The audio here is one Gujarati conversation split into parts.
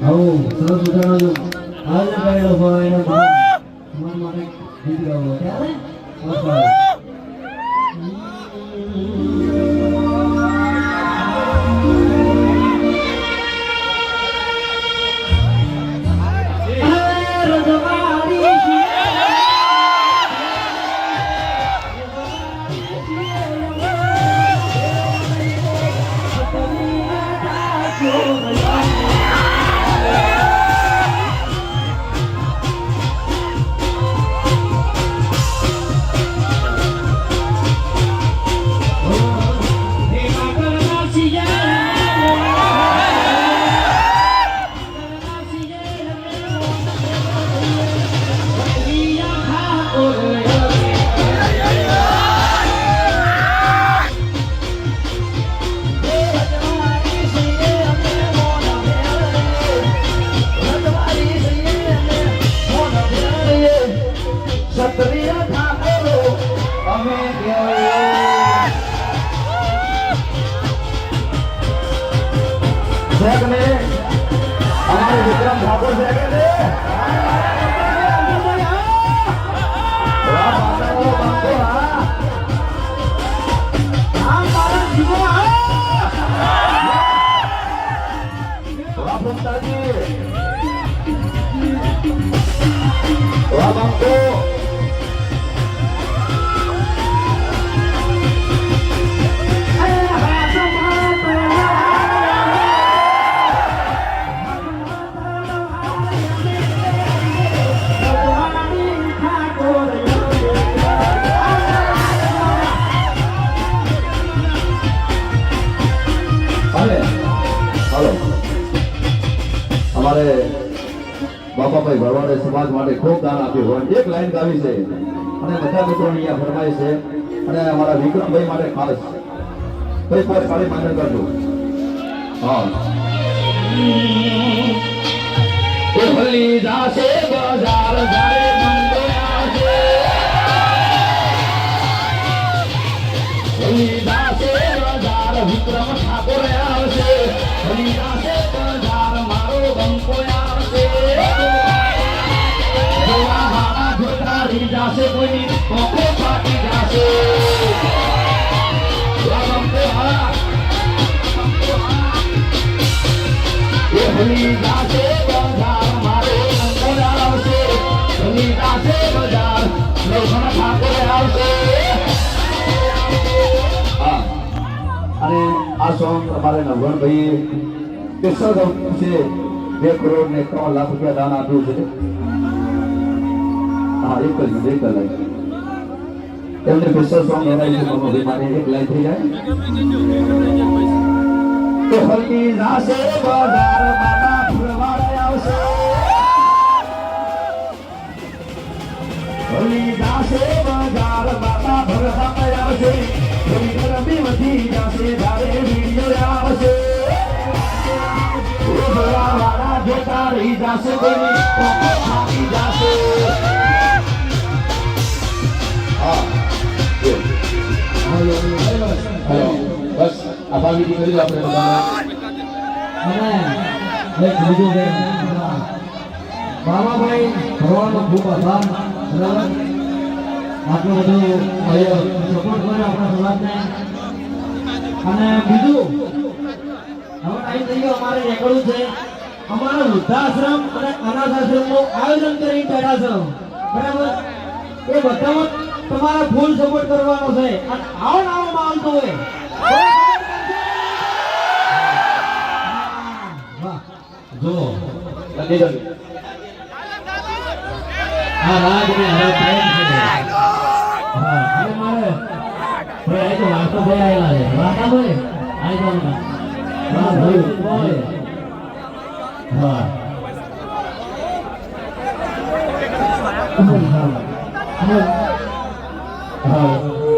આવો સરસ મજાનો આજે કરેલો હોય એનો મન માટે ગાવો ત્યારે ક્ષત્રિય ઠાકોરો અમે છે અમારે વિક્રમ ઠાકોર છે અમારે બાપાભાઈ ભરવાડે સમાજ માટે ખૂબ દાન આપ્યું હોય. એક લાઈન ગાવી છે. અને બધા મિત્રો અહીંયા ફરમાય છે. અને અમારા વિક્રમભાઈ માટે ખાસ કઈ પર ખાલી માન્ય કરજો. હા. ભલી જાશે બજાર જારે જાશે કોઈ કોકો ફાટી જાશે. જોવા બંકો હા એ ભલી જાશે બજાર મારો બંકો આવશે. ભલી જાશે બજાર વિક્રમ ઠાકોર આવશે. અને આ સોંગ અમારે નવગણભાઈએ કેશવ છે. બે કરોડ ને ત્રણ લાખ રૂપિયા દાન આપ્યું છે. હા, એક જ મિનિટ, એક લાઈન. તમને સ્પેશિયલ સોંગ એના વિશે મમ્મી માટે એક લાઈન થઈ જાય. તો હલકી નાશે બજાર માતા ફૂલવાડે આવશે. હલી નાશે બજાર માતા ભરતા આવશે. થોડી ગરમી વધી જાશે, જ્યારે વીડિયો આવશે. ઉભરા વાળા જોતા રહી જશે કોઈની કોકો ખાવી જાશે. વિધિ કરી આપણે અને એક બીજું કે બાબાભાઈ ભરવાનો ખૂબ આભાર. બરાબર? આટલું બધું સપોર્ટ કર્યો આપણા સમાજને. અને બીજું, હવે થઈ ગયો, અમારે નીકળવું છે. અમારા વૃદ્ધાશ્રમ અને અનાથ આયોજન કરી બેઠા છે. બરાબર? એ બધામાં તમારે ફૂલ સપોર્ટ કરવાનો છે. અને આવો આવો હોય. લખી દો હા રાજ ને હવે પ્રેમ છે હા અને મારે ભાઈ આ તો વાર્તો ભાઈ આવેલા છે વાર્તા ભાઈ આઈ જાવ ને હા ભાઈ ભાઈ હા હા ભાઈ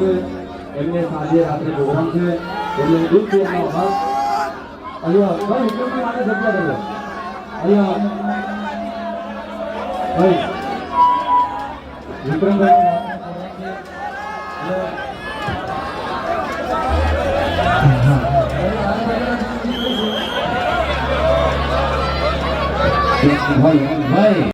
છે. એમને સાંજે રાત્રે પ્રોગ્રામ છે. એમને દૂધ હક અહીંયા વિક્રમભાઈ માટે જગ્યા કરો અહીંયા ભાઈ, વિક્રમભાઈ ભાઈ ભાઈ